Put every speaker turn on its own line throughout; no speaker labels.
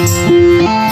Música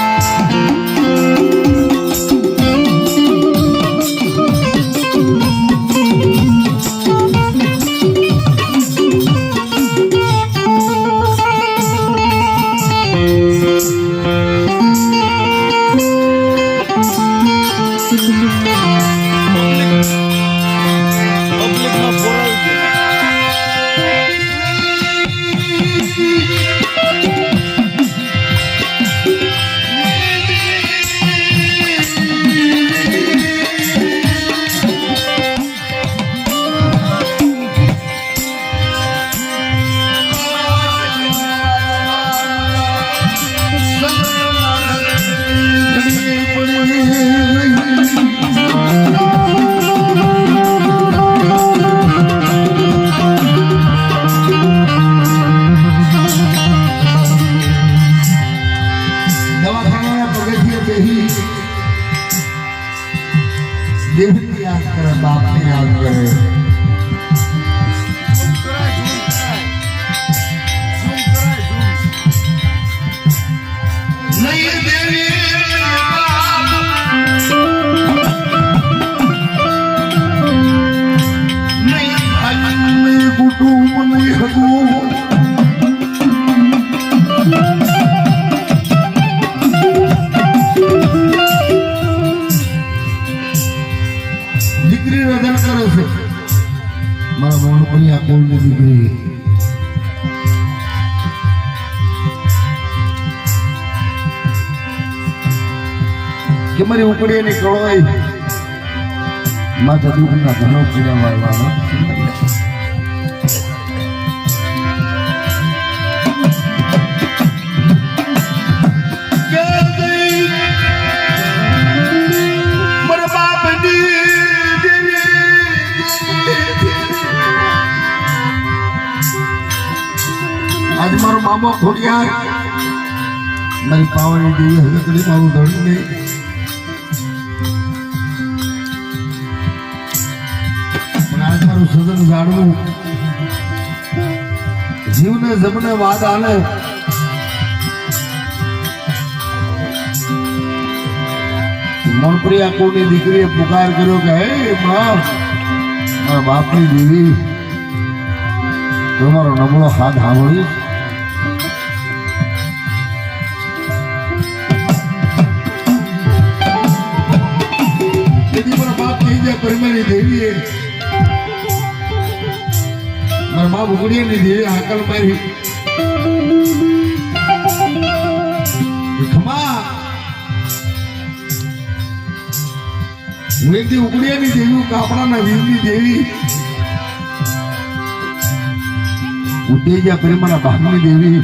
દેવની યાદ કરે બાપને યાદ કરે નહીં દેવી કે મારી ઉપડી એની કળવાઈ. માથા દુઃખના ઘણો પીડા વાળવાનો આજ મારો મામો ખોડિયાર. મારી પાવાની દેવી હલકડી મારું ધણી નહીં. મારું સદન જાણવું જીવને જમને વાદ આલે. મણપ્રિયા કોની દીકરીએ પુકાર કર્યો કે, હે બાપ, મારા બાપની દીવી તમારો નબળો હાથ સાંભળી. દેવીએ બાપ ઉગડીએ ની દેવી હાકલ મારી કે ખમા હું એકથી ઉગડીએ ની દેવી કાપડાના વીરની દેવી ઉત્તેજા પ્રેમના ભાગની દેવી.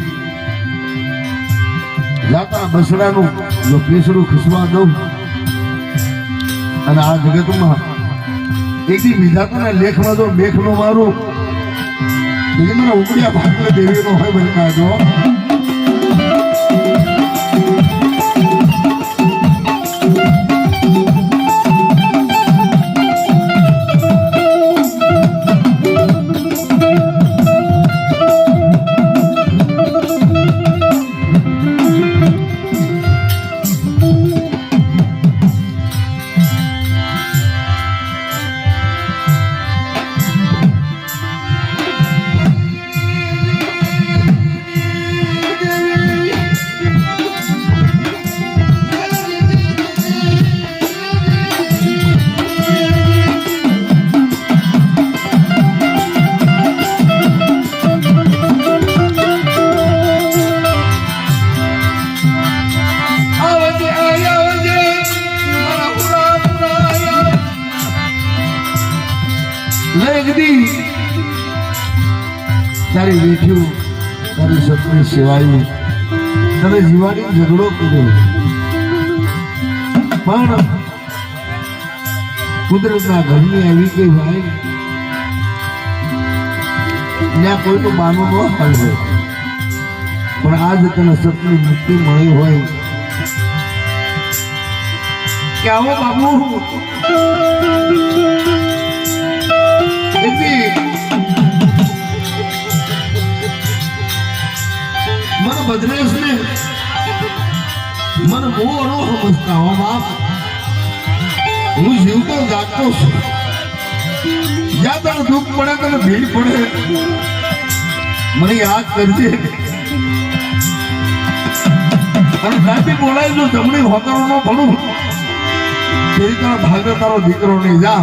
જાતા બસડાનું કેસડું ખસવા દઉં. અને આ જગતમાં એકથી વિધાતાના લેખમાં જો મેઘ નો મારું મને ઉકળ્યા ભાગને દેવીનો હોય બનતા નાખજો લગદી તારી બેઠ્યું તારી સપની સેવાયું તને જીવાની ઝઘડો કર્યો. પણ કુદરતના ઘરની આવી ગઈ ભાઈ ત્યાં કોઈ તો બાનું ન હાલ હોય. પણ આજ તને સપની મુક્તિ મળી હોય. કે આવો બાબુ. એટલી મને ભદ્રેશ ને મને બહુ અનો સમજતા હો બાપ. હું જીવતો જાગતો છું. જ્યાં તને દુઃખ પડે, તને ભીડ પડે, મને યાદ કરજે. અને ત્યાંથી બોલાય જો જમણી હોતરો નો ભણું તારા ભાગે તારો દીકરો નહીં જા.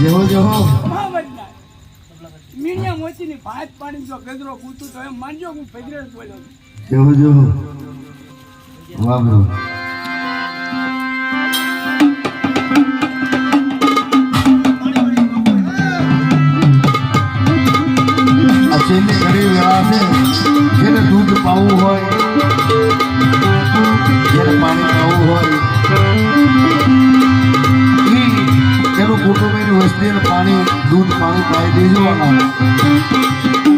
જેવો જેવો.
મીણિયા મોચીની ભાત પાણી જો ગજરો કૂતું તો એમ માનજો હું ફેદરે બોલ્યો
જેવો જેવો. વાહ બ્રો. આ છેલ્લી વેળા છે. જેને દૂધ પાવું હોય જેને પાણી પાવું હોય એનું વસ્તી પાણી દૂધ પાણી પાઈ દેજો